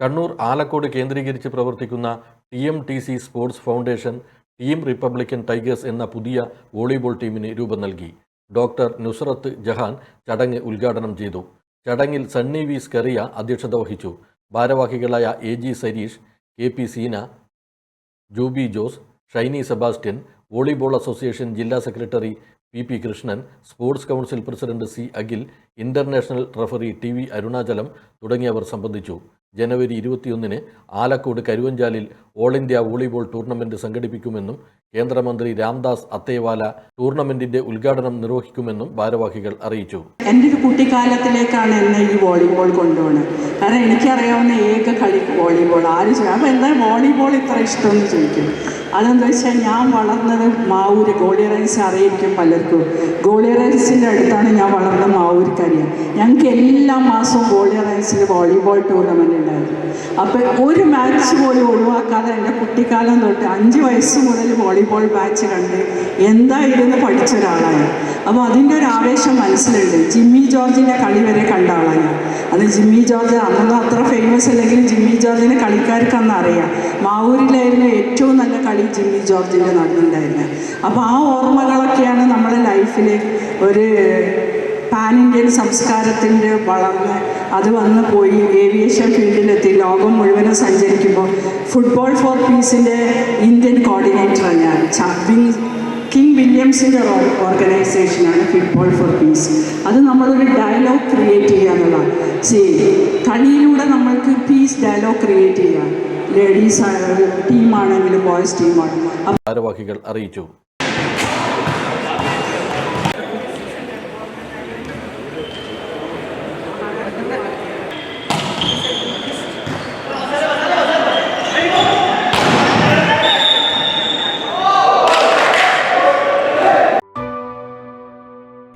കണ്ണൂർ ആലക്കോട് കേന്ദ്രീകരിച്ച് പ്രവർത്തിക്കുന്ന T M T C sports foundation team Republican Tigers എന്ന പുതിയ വോളിബോൾ ടീമിന് രൂപം നൽകി. ഡോക്ടർ നുസ്രത്ത് ജഹാൻ ചടങ്ങ് ഉദ്ഘാടനം ചെയ്തു. ചടങ്ങിൽ സണ്ണി വി സ്കറിയ അധ്യക്ഷത വഹിച്ചു. ഭാരവാഹികളായ A G Sareesh K P Seena Jubi Jose Shiny Sebastian volleyball association ജില്ലാ secretary P P Krishnan sports council president C Akhil international referee T V Arunachalam തുടങ്ങിയവർ സംബന്ധിച്ചു. ജനുവരി ഇരുപത്തിയൊന്നിന് ആലക്കോട് കരുവഞ്ചാലിൽ ഓൾ ഇന്ത്യ വോളിബോൾ ടൂർണമെന്റ് സംഘടിപ്പിക്കുമെന്നും കേന്ദ്രമന്ത്രി രാംദാസ് അത്തേവാല ടൂർണമെന്റിന്റെ ഉദ്ഘാടനം നിർവഹിക്കുമെന്നും ഭാരവാഹികൾ അറിയിച്ചു. എന്റെ ഒരു കുട്ടിക്കാലത്തിലേക്കാണ് എന്നെ ഈ വോളിബോൾ കൊണ്ടുപോകുന്നത് കാരണം എനിക്കറിയാവുന്ന ഏക കളി വോളിബോൾ. ആരും ചെയ്യും അപ്പോൾ എന്താ വോളിബോൾ ഇത്ര ഇഷ്ടമെന്ന് ചോദിക്കും. അതെന്താ വെച്ചാൽ ഞാൻ വളർന്നത് മാവൂര്. ഗോളിയറൈൻസ് അറിയിക്കും പലർക്കും. ഗോളിയറൈസിന്റെ അടുത്താണ് ഞാൻ വളർന്ന മാവൂർക്കറിയാം ഞങ്ങൾക്ക് എല്ലാ മാസവും ഗോളി റൈൻസിൽ വോളിബോൾ ടൂർണമെന്റ് ഉണ്ടായിരുന്നു. അപ്പോൾ ഒരു മാച്ച് പോലും ഒഴിവാക്കാതെ എന്റെ കുട്ടിക്കാലം തൊട്ട് അഞ്ച് വയസ്സ് മുതൽ വോളിബോൾ മാച്ച് കണ്ട് എന്തായിരുന്നു പഠിച്ച ഒരാളാണ് അപ്പോൾ അതിന്റെ ഒരു ആവേശം മനസ്സിലുണ്ട്. ജിമ്മി ജോർജിന്റെ കളി വരെ കണ്ട ആളാണ് അത് ജിമ്മി ജോർജ് അന്നൊന്നും അത്ര ഫേമസ് അല്ലെങ്കിലും ജിമ്മി ജോർജിനെ കളിക്കാർക്ക് അന്ന് അറിയാം. മാവൂരിലായിരുന്നു ഏറ്റവും നല്ല കളി ജിമ്മി ജോർജിന്റെ നടന്നുണ്ടായിരുന്നത് അപ്പോൾ ആ ഓർമ്മകളൊക്കെയാണ് നമ്മുടെ ലൈഫിൽ ഒരു പാൻ ഇന്ത്യൻ സംസ്കാരത്തിന്റെ വളർന്ന് അത് വന്ന് പോയി ഏവിയേഷൻ ഫീൽഡിലെത്തി ലോകം മുഴുവനും സഞ്ചരിക്കുമ്പോൾ ഫുട്ബോൾ ഫോർ പീസിന്റെ ഇന്ത്യൻ കോർഡിനേറ്ററാണ് ഞാൻ. ചാമ്പിങ് കിങ് വില്യംസിന്റെ ഓർഗനൈസേഷനാണ് ഫുട്ബോൾ ഫോർ പീസ് അത് നമ്മളൊരു ഡയലോഗ് ക്രിയേറ്റ് ചെയ്യുക എന്നുള്ളതാണ്. സി കളിയിലൂടെ നമ്മൾക്ക് പീസ് ഡയലോഗ് ക്രിയേറ്റ് ചെയ്യാം. ലേഡീസ് ടീമാണെങ്കിലും ബോയ്സ് ടീമാണെങ്കിലും ഭാരവാഹികൾ അറിയിച്ചു.